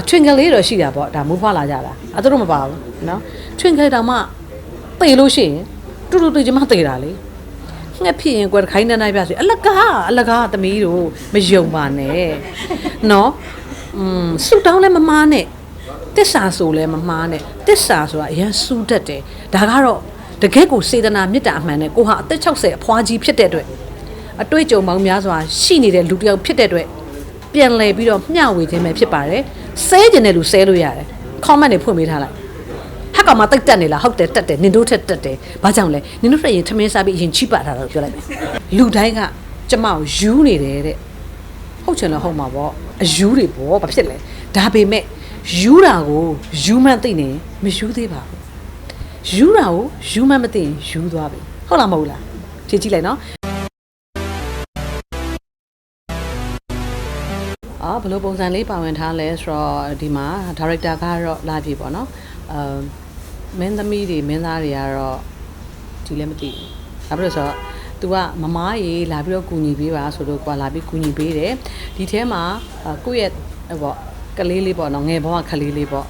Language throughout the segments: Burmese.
အထွင်ကလေးတော့ရှိတာပေါ့ဒါမူးဖွားလာကြတာအသူတို့မပါဘူးနော်ထွင်ကလေးတောင်မှတေလို့ရှိရင်တူတူတေချင်မှတေတာလေငှက်ဖြစ်ရင်ကွယ်တစ်ခိုင်းနေနိုင်ပြစီအလကားအလကားသမီးတို့မယုံပါနဲ့နော်อืมဆူတောင်းလည်းမမားနဲ့တစ္ဆာဆိုလည်းမမားနဲ့တစ္ဆာဆိုတာအရင်စူတတ်တယ်ဒါကတော့တကယ့်ကိုစေတနာမေတ္တာအမှန်နဲ့ကိုဟာအသက်60အဖွားကြီးဖြစ်တဲ့အတွက်အတွေ့အကြုံပေါင်းများစွာရှိနေတဲ့လူတစ်ယောက်ဖြစ်တဲ့အတွက် ပြန်လည်ပြီးတော့မျှဝေခြင်းပဲဖြစ်ပါတယ်ဆဲကျင်တဲ့လူဆဲလို့ရတယ် comment တွေဖွင့်ပေးထားလိုက်ဟက်ကောင်မတိတ်တက်နေလားဟုတ်တယ်တက်တယ်နင်တို့ထက်တက်တယ်ဘာကြောင့်လဲနင်တို့ထက်ရင်ထမင်းစားပြီးအရင်ချိပတ်ထားတာလို့ပြောလိုက်မယ်လူတိုင်းကကျမကိုယူနေတယ်တဲ့ဟုတ်ချင်လို့ဟုတ်မှာပေါ့အယူတွေပေါ့ဘာဖြစ်လဲဒါပေမဲ့ယူတာကိုယူမှန်းသိနေရင်မယူသေးပါဘူးယူတာကိုယူမှန်းမသိရင်ယူသွားပြီဟုတ်လားမဟုတ်လားဖြေကြည့်လိုက်နော် အော်ဘယ်လိုပုံစံလေးပါဝင်ထားလဲဆိုတော့ဒီမှာ director ကတော့လာပြီပေါ့နော်အမ်မင်းသမီးတွေမင်းသားတွေကတော့ဒီလည်းမသိဘူးဒါဖြစ်လို့ဆိုတော့ तू ကမမားရေလာပြီးတော့ကူညီပေးပါဆိုတော့ကွာလာပြီးကူညီပေးတယ်ဒီထဲမှာအာကိုယ့်ရဲ့ဟိုပေါ့ကလေးလေးပေါ့နော်ငယ်ဘဝကလေးလေးပေါ့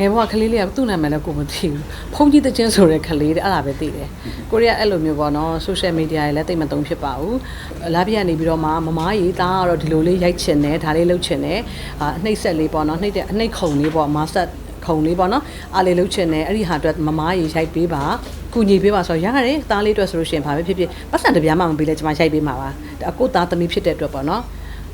ငယ်ဘဝကလေးလေးကသူ့နာမည်လည်းကိုမသိဘူးဖုန်းကြီးတချင်းဆိုတဲ့ကလေးတဲ့အဲ့ဒါပဲသိတယ်ကိုရီးယားအဲ့လိုမျိုးပေါ့နော် social media တွေလည်းတိတ်မသုံးဖြစ်ပါဘူးလာပြကနေပြီးတော့မှမမားကြီးတားကတော့ဒီလိုလေးရိုက်ချင်တယ်ဒါလေးလုပ်ချင်တယ်အာအနှိမ့်ဆက်လေးပေါ့နော်နှိမ့်တဲ့အနှိမ့်ခုံလေးပေါ့မာဆက်ခုံလေးပေါ့နော်အားလေးလုပ်ချင်တယ်အဲ့ဒီဟာအတွက်မမားကြီးရိုက်ပေးပါကူညီပေးပါဆိုတော့ရတယ်တားလေးအတွက်ဆိုလို့ရှိရင်ဘာပဲဖြစ်ဖြစ်ပတ်စံတစ်ပြားမှမပေးလဲကျွန်မရိုက်ပေးမှာပါအကိုသားသမီးဖြစ်တဲ့အတွက်ပေါ့နော်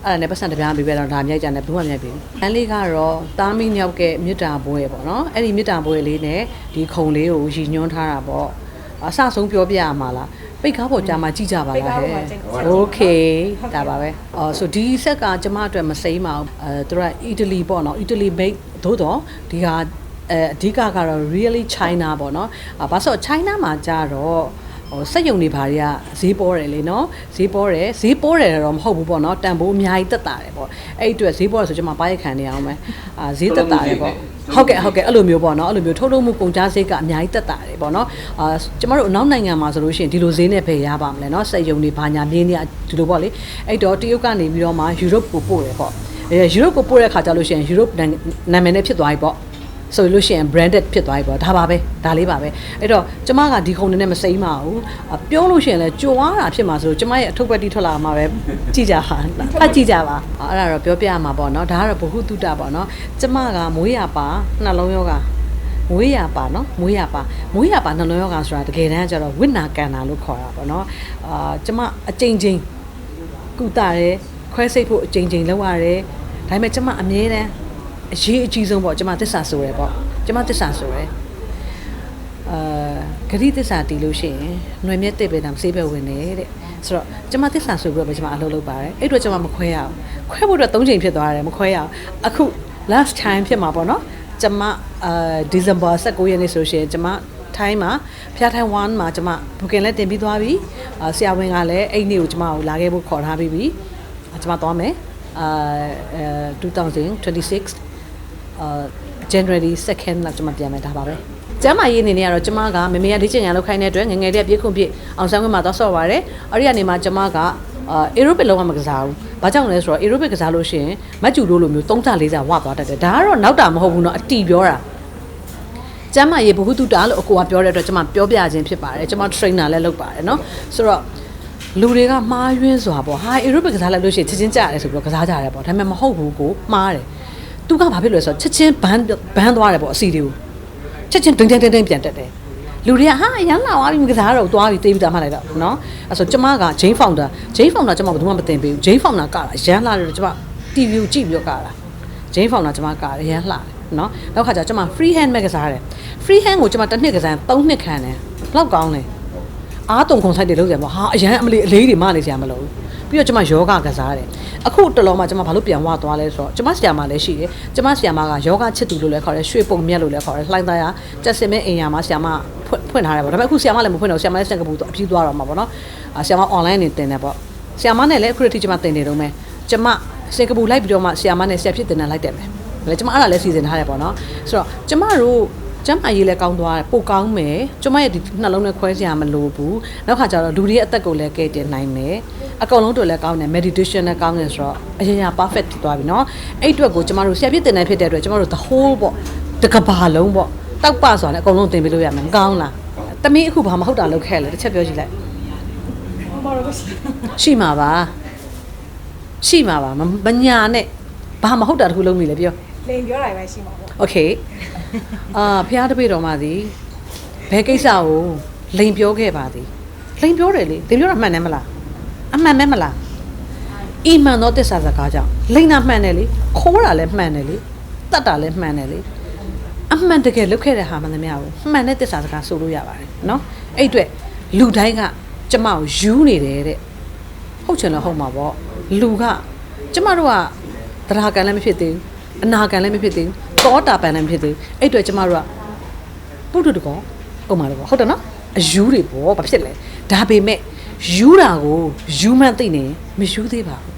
အဲ့ဒါနဲ့ပတ်စံတစ်ပြားပေးပဲတော့ဒါမြိုက်ကြတယ်ဘူးမှမြိုက်ပြီ။အန်လေးကတော့တားမီညောက်ကမြစ်တာဘွဲပေါ့နော်။အဲ့ဒီမြစ်တာဘွဲလေးနဲ့ဒီခုံလေးကိုရည်ညွှန်းထားတာပေါ့။အဆဆုံးပြောပြရမှာလား။ပိတ်ကားပေါ်ကြာမှကြည့်ကြပါလားဟဲ့။ Okay ဒါပါပဲ။အော်ဆိုဒီဆက်ကကျမအတွက်မစိမ့်ပါဘူး။အဲသူကအီတလီပေါ့နော်။အီတလီ made သို့တော့ဒီဟာအဲအဓိကကတော့ really China ပေါ့နော်။အာဘာလို့ China မှာကြတော့ ဟိုစက်ယုံတွေဘာတွေကဈေးပေါ်တယ်လေနော်ဈေးပေါ်တယ်ဈေးပေါ်တယ်တော့မဟုတ်ဘူးပေါ့နော်တန်ဖိုးအများကြီးတက်တာတယ်ပေါ့အဲ့ဒီအတွက်ဈေးပေါ်တယ်ဆိုကျွန်မပါရိုက်ခံနေအောင်မယ်အာဈေးတက်တာတယ်ပေါ့ဟုတ်ကဲ့ဟုတ်ကဲ့အဲ့လိုမျိုးပေါ့နော်အဲ့လိုမျိုးထုတ်လုပ်မှုကုန်ကျစရိတ်ကအများကြီးတက်တာတယ်ပေါ့နော်အာကျမတို့အနောက်နိုင်ငံမှာဆိုလို့ရှိရင်ဒီလိုဈေးနဲ့ပဲရပါမလဲနော်စက်ယုံတွေဘာညာမြင်းနေဒီလိုပေါ့လေအဲ့တော့တရုတ်ကနေပြီးတော့မှယူရိုပကိုပို့တယ်ပေါ့အဲယူရိုပကိုပို့တဲ့ခါကျလို့ရှိရင်ယူရိုပနာမည်နဲ့ဖြစ်သွားပြီပေါ့ ဆိုလို့ရှိရင် branded ဖြစ်သွားပြီပေါ့ဒါပါပဲဒါလေးပါပဲအဲ့တော့ကျမကဒီခုံနေနဲ့မစိမ့်ပါဘူးအပြောလို့ရှိရင်လည်းကြွားတာဖြစ်မှာဆိုလို့ကျမရဲ့အထုပ်ပတ်တိထွက်လာမှာပဲကြည့်ကြပါဖတ်ကြည့်ကြပါအဲ့ဒါတော့ပြောပြရမှာပေါ့နော်ဒါကတော့ဘ ഹു တုတပေါ့နော်ကျမကမွေးရပါနှလုံးယောဂမွေးရပါနော်မွေးရပါမွေးရပါနှလုံးယောဂဆိုတာတကယ်တမ်းကျတော့ဝိနာကန်တာလို့ခေါ်တာပေါ့နော်အာကျမအကြိမ်ကြိမ်ကုတာတယ်ခွဲစိတ်ဖို့အကြိမ်ကြိမ်လုပ်ရတယ်ဒါပေမဲ့ကျမအမြဲတမ်း အရေးအကြီးဆုံးပေါ့ကျမသစ္စာဆိုရယ်ပေါ့ကျမသစ္စာဆိုရယ်အာဂရိသစ္စာတည်လို့ရှိရင်ຫນွေမြက်တစ်ပဲတာမစေးပဲဝင်တယ်တဲ့ဆိုတော့ကျမသစ္စာဆိုပြီးတော့ပဲကျမအလုပ်လုပ်ပါတယ်အဲ့တော့ကျမမခွဲရအောင်ခွဲဖို့တော့၃ချိန်ဖြစ်သွားတယ်မခွဲရအောင်အခု last time ဖြစ်မှာပေါ့နော်ကျမအာ December 19ရက်နေ့ဆိုလို့ရှိရင်ကျမထိုင်းမှာဖျားထိုင်း1မှာကျမ booking လည်းတင်ပြီးသွားပြီအာဆရာဝန်ကလည်းအဲ့နေ့ကိုကျမကိုလာခဲ့ဖို့ခေါ်ထားပြီးပြီအာကျမသွားမယ်အာ2026အာ January 2nd လောက်ကျွန်မပြန်မယ်ဒါပါပဲကျမ်းမာရေးအနေနဲ့ကတော့ကျွန်မကမမေရလေ့ကျင့်ရန်လုပ်ခိုင်းတဲ့အတွက်ငယ်ငယ်လေးကပြေးခွန်ပြေးအောင်ဆန်းခွင့်မှာတော့ဆော့ပါတယ်အဲ့ဒီကနေမှကျွန်မကအာအေရိုပစ်လုံးဝမကစားဘူး။ဘာကြောင့်လဲဆိုတော့အေရိုပစ်ကစားလို့ရှိရင်မက်ကျူလို့လိုမျိုး3စား4စားဝသွားတတ်တယ်။ဒါကတော့နောက်တာမဟုတ်ဘူးเนาะအတီပြောတာ။ကျမ်းမာရေးဘ ഹു တုတာလို့အကိုကပြောတဲ့အတွက်ကျွန်မပြောပြခြင်းဖြစ်ပါတယ်။ကျွန်မ trainer လည်းလုပ်ပါတယ်เนาะ။ဆိုတော့လူတွေကမှားယွင်းစွာပေါ့ဟာအေရိုပစ်ကစားလိုက်လို့ရှိရင်ချက်ချင်းကြရတယ်ဆိုပြီးတော့ကစားကြရတယ်ပေါ့ဒါပေမဲ့မဟုတ်ဘူးကိုမှားတယ်။ သူကဘာဖြစ်လို့လဲဆိုတော့ချက်ချင်းဘန်းဘန်းသွားတယ်ပေါ့အစီတွေကိုချက်ချင်းဒိန်ဒိန်ဒိန်ဒိန်ပြန်တက်တယ်လူတွေကဟာရမ်းလာသွားပြီမကစားတော့သွားပြီတေးပြီးသားမှလိုက်တော့နော်အဲဆိုကျမက Jane Founder Jane Founder ကျမဘယ်သူမှမတင်ပေးဘူး Jane Founder ကတာရမ်းလာတယ်ကျမ TV ကိုကြည့်ပြီးတော့ကတာ Jane Founder ကျမကရမ်းလာတယ်နော်နောက်ခါကျကျမ free hand မဲ့ကစားတယ် free hand ကိုကျမတစ်နှစ်ကစား3နှစ်ခံတယ်ဘလောက်ကောင်းလဲ အားတုံခုံဆိုင်တွေလုံးကြပါဟာအရန်အမလေးအလေးတွေမနေစရာမလိုဘူးပြီးတော့ကျမယောဂကစားတယ်အခုတလောမှာကျမဘာလို့ပြန်ဝသွားလဲဆိုတော့ကျမဆရာမလည်းရှိတယ်ကျမဆရာမကယောဂချစ်သူလို့လည်းခေါ်တယ်ရွှေပုံမြတ်လို့လည်းခေါ်တယ်လှိုင်းသားရကြက်စင်မဲ့အိမ်ယာမှာဆရာမဖွင့်ဖွင့်ထားတယ်ပေါ့ဒါပေမဲ့အခုဆရာမလည်းမဖွင့်တော့ဆရာမလည်းစင်ကာပူတော့အပြည့်သွားတော့မှာပေါ့နော်အာဆရာမ online နေတင်တယ်ပေါ့ဆရာမနဲ့လည်းအခုတည်းကျမတင်နေတော့မယ်ကျမစင်ကာပူလိုက်ပြီးတော့မှဆရာမနဲ့ဆရာဖြစ်တင်တယ်လိုက်တယ်မယ်လေကျမအဲ့ဒါလည်းစီစဉ်ထားတယ်ပေါ့နော်ဆိုတော့ကျမတို့ ကျမရေးလည်းကောင်းသွားတယ်ပိုကောင်းမယ်ကျမရဲ့ဒီနှလုံးနဲ့ခွဲစရာမလိုဘူးနောက်ခါကျတော့လူတွေရဲ့အသက်ကိုလည်းကယ်တင်နိုင်မယ် အကုန်လုံးတို့လည်းကောင်းတယ် meditation လည်းကောင်းတယ်ဆိုတော့အရင်က perfect ဖြစ်သွားပြီเนาะအဲ့အတွက်ကိုကျမတို့ဆရာပြည့်တင်တဲ့ဖြစ်တဲ့အတွက်ကျမတို့ the whole ပေါ့တကဘာလုံးပေါ့တောက်ပဆိုတာလည်းအကုန်လုံးသင်ပေးလို့ရမယ်ကောင်းလားတမီးအခုဘာမဟုတ်တာလုပ်ခဲ့လဲတစ်ချက်ပြောကြည့်လိုက် ဘာလို့ရှိ ရှိမှာပါရှိမှာပါမမညာနဲ့ဘာမဟုတ်တာတခုလုံးပြီလေပြော လိန်ပြောတာပဲရှိမှာပေါ့ โอเค အာဖះတပည့်တော်မသည်ဘယ်ကိစ္စကိုလိန်ပြောခဲ့ပါသည်လိန်ပြောတယ်လေလိန်ပြောတာမှန်တယ်မလားအမှန်ပဲမလားအီမှန်တော့တစ္ဆာစကားကြောင့်လိန်တာမှန်တယ်လေခိုးတာလည်းမှန်တယ်လေတတ်တာလည်းမှန်တယ်လေအမှန်တကယ်လုပ်ခဲ့တဲ့ဟာမှန်သမျှကိုမှန်တဲ့တစ္ဆာစကားဆိုလို့ရပါတယ်နော်အဲ့အတွက်လူတိုင်းကကျမကိုယူနေတယ်တဲ့ဟုတ်ချင်လို့ဟုတ်မှာပေါ့လူကကျမတို့ကတရားကံလည်းမဖြစ်သေးဘူးအနာကံလည်းမဖြစ်သေးဘူး တောတာပန်လည်းမဖြစ်သေးဘူးအဲ့အတွက်ကျမတို့ကပုဒ်တုတကောဥမာတော့ပေါ့ဟုတ်တယ်နော်အယူတွေပေါ့ဘာဖြစ်လဲဒါပေမဲ့ယူတာကိုယူမှန်သိနေရင်မယူသေးပါဘူး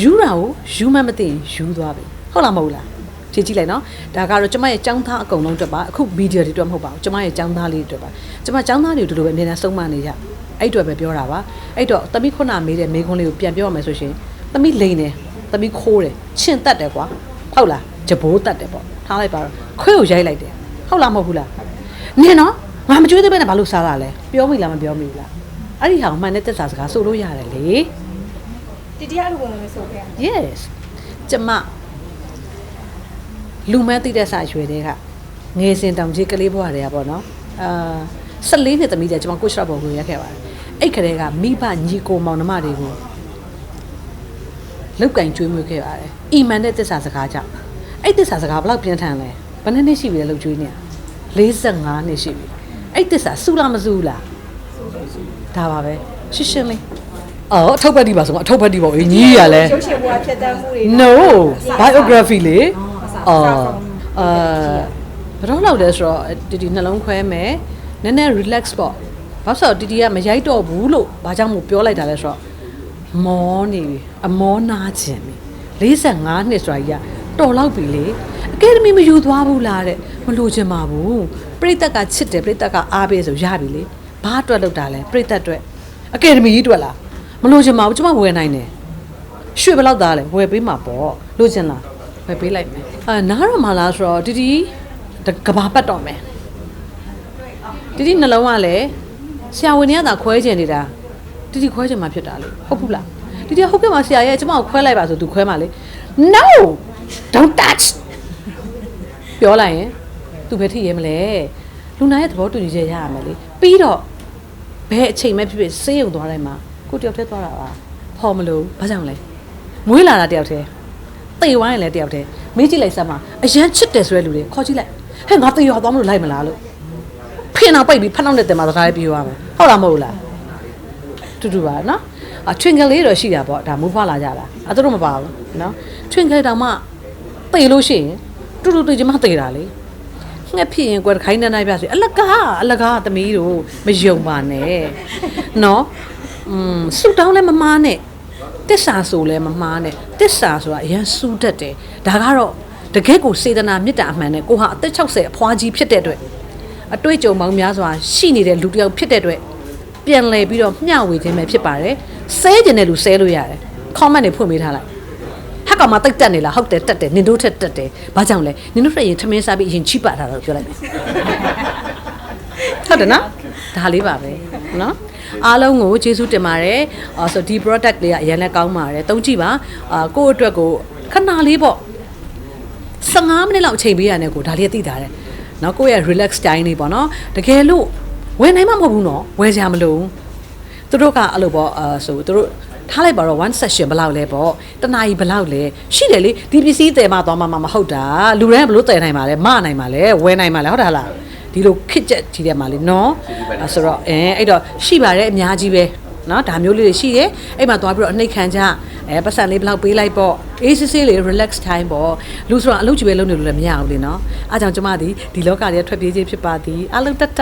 ယူတာကိုယူမှန်မသိရင်ယူသွားပြီဟုတ်လားမဟုတ်လားကြည့်ကြည့်လိုက်နော်ဒါကတော့ကျမရဲ့ចောင်းသားအကုန်လုံးအတွက်ပါအခုဗီဒီယိုတွေအတွက်မဟုတ်ပါဘူးကျမရဲ့ចောင်းသားလေးတွေအတွက်ပါကျမចောင်းသားတွေတို့လိုပဲအမြဲတမ်းစုံမနေကြအဲ့အတွက်ပဲပြောတာပါအဲ့တော့တမိခုနမေးတဲ့မေးခွန်းလေးကိုပြန်ပြောရမယ်ဆိုရှင်တမိလိန်တယ်တမိခိုးတယ်ချင့်တက်တယ်ကွာဟုတ်လား ဂျဘိုးတက်တယ်ပေါ့ထားလိုက်ပါတော့ခွေးကိုရိုက်လိုက်တယ်ဟုတ်လားမဟုတ်ဘူးလားနင်နော်ငါမကြွေးသေးပဲနဲ့ဘာလို့စားတာလဲပြောမိလားမပြောမိဘူးလားအဲ့ဒီဟာကိုမှန်တဲ့သက်စာစကားဆိုလို့ရတယ်လေတီတီရလူပုံစံမျိုးဆိုခဲ့ yes ကျမလူမန်းသိတဲ့စာရွယ်တွေကငယ်စဉ်တောင်ကြီးကလေးဘွားတွေကပေါ့နော်အာ14နှစ်သမီးတဲ့ကျမကိုရှော့ဘော်ကိုရက်ခဲ့ပါတယ်အဲ့ခရဲကမိဘညီကိုမောင်နှမတွေကိုလောက်ကင်ကျွေးမွေးခဲ့ပါတယ်အီမန်တဲ့သစ္စာစကားကြောင့် အဲ့သစ္စာစကားဘယ်လောက်ပြင်းထန်လဲဘယ်နှစ်နှစ်ရှိပြီလဲလောက်ကျွေးနေတာ45နှစ်ရှိပြီအဲ့သစ္စာစူလားမစူလားဒါပါပဲရှင်းရှင်းလေးအော်အထုပ်ပတ်ဒီပါဆိုအထုပ်ပတ်ဒီပေါ့အေးညီးရလဲရုပ်ရှင်ဘဝဖြတ်တန်းမှုတွေ no biography လေအော်အာဘယ်တော့လောက်လဲဆိုတော့တီတီနှလုံးခွဲမယ်နည်းနည်း relax ပေါ့ဘာလို့ဆိုတော့တီတီကမရိုက်တော့ဘူးလို့ဘာကြောင့်မို့ပြောလိုက်တာလဲဆိုတော့မောနေပြီအမောနာခြင်းပြီ45နှစ်ဆိုတာကြီးက တော်လောက်ပြီလေအကယ်ဒမီမယူသွားဘူးလားတဲ့မလို့ချင်ပါဘူးပြိတ္တကချစ်တယ်ပြိတ္တကအားပေးဆိုရပြီလေဘာအတွက်လောက်တာလဲပြိတ္တအတွက်အကယ်ဒမီကြီးအတွက်လားမလို့ချင်ပါဘူးကျမဝယ်နိုင်တယ်ရွှေဘယ်လောက်သားလဲဝယ်ပေးမှာပေါ့လို့ချင်လားဝယ်ပေးလိုက်မယ်အာနားရမလားဆိုတော့တီတီတကဘာပတ်တော့မယ်တီတီနှလုံးကလည်းဆရာဝန်တွေကသာခွဲချင်နေတာတီတီခွဲချင်မှဖြစ်တာလေဟုတ်ဘူးလားတီတီဟုတ်ကဲ့ပါဆရာရဲ့ကျမကိုခွဲလိုက်ပါဆိုသူခွဲမှာလေ no don't touch ပြောလိုက်ရင်သူပဲထိရဲမလဲလူနာရဲ့သဘောတူညီချက်ရရမယ်လေပြီးတော့ဘယ်အချိန်မှဖြစ်ဖြစ်စေးရုံသွားတိုင်းမှာကိုတယောက်တည်းသွားတာပါဖော်မလို့ဘာကြောင့်လဲမွေးလာတာတယောက်တည်းတေဝိုင်းရင်လည်းတယောက်တည်းမေးကြည့်လိုက်စမ်းပါအရန်ချစ်တယ်ဆိုတဲ့လူတွေခေါ်ကြည့်လိုက်ဟဲ့ငါတေရွာသွားမလို့လိုက်မလားလို့ဖင်အောင်ပိတ်ပြီးဖက်နောက်နဲ့တင်မှာသကားလေးပြေးသွားမယ်ဟုတ်လားမဟုတ်လားတူတူပါနော်အထွင်ကလေးတော့ရှိတာပေါ့ဒါမူးဖွားလာကြတာအဲ့တို့မပါဘူးနော်ထွင်ကလေးတောင်မှ တေလို့ရှိရင်တူတူတေချင်မှတေတာလေငှက်ဖြစ်ရင်ကွယ်ခိုင်းနေနိုင်ပြစီအလကားအလကားသမီးတို့မယုံပါနဲ့နော်อืมဆူတောင်းလည်းမမားနဲ့တစ္ဆာဆိုလဲမမှားနဲ့တစ္ဆာဆိုတာအရင်စူးတတ်တယ်ဒါကတော့တကယ့်ကိုစေတနာမေတ္တာအမှန်နဲ့ကိုဟာအသက်60အဖွားကြီးဖြစ်တဲ့အတွက်အတွေ့အကြုံပေါင်းများစွာရှိနေတဲ့လူတစ်ယောက်ဖြစ်တဲ့အတွက်ပြန်လဲပြီးတော့မျှဝေခြင်းပဲဖြစ်ပါတယ်ဆဲကျင်တဲ့လူဆဲလို့ရတယ် comment တွေဖွင့်ပေးထားလိုက် ဟက်ကမှတိတ်တက်နေလားဟုတ်တယ်တက်တယ်နင်တို့ထက်တက်တယ်ဘာကြောင့်လဲနင်တို့ထက်ရင်ထမင်းစားပြီးရင်ချိပါတာလို့ပြောလိုက်မယ်ဟုတ်တယ်နော်ဒါလေးပါပဲနော်အားလုံးကိုကျေးဇူးတင်ပါတယ်အာဆိုဒီ product လေးကအရင်လည်းကောင်းပါတယ်သုံးကြည့်ပါအာကိုယ့်အတွက်ကိုခဏလေးပေါ့15မိနစ်လောက်အချိန်ပေးရတယ်ကိုဒါလေးသိတာတယ်နော်ကိုယ့်ရဲ့ relax time လေးပေါ့နော်တကယ်လို့ဝယ်နိုင်မှာမဟုတ်ဘူးနော်ဝယ်ကြမလို့သူတို့ကအဲ့လိုပေါ့အာဆိုသူတို့ ထားလိုက်ပါတော့ one session ဘယ်လောက်လဲပေါ့တနာရီဘယ်လောက်လဲရှိတယ်လေဒီပစ္စည်းတယ်မှသွားမှမဟုတ်တာလူတိုင်းဘယ်လို့တယ်နိုင်မှာလဲမနိုင်မှာလဲဝယ်နိုင်မှာလဲဟုတ်တာလားဒီလိုခစ်ချက်ကြီးတဲ့မှာလေနော်အဲဆိုတော့အဲအဲ့တော့ရှိပါတယ်အများကြီးပဲနော်ဒါမျိုးလေးတွေရှိတယ်အဲ့မှာသွားပြီးတော့အနှိတ်ခံကြအဲပတ်စံလေးဘယ်လောက်ပေးလိုက်ပေါ့အေးစစ်စစ်လေး relax time ပေါ့လူဆိုတော့အလုပ်ကြီးပဲလုပ်နေလို့လည်းမရဘူးလေနော်အားကြောင့်ကျမဒီဒီလောကတွေကထွက်ပြေးခြင်းဖြစ်ပါသည်အလုံးတတ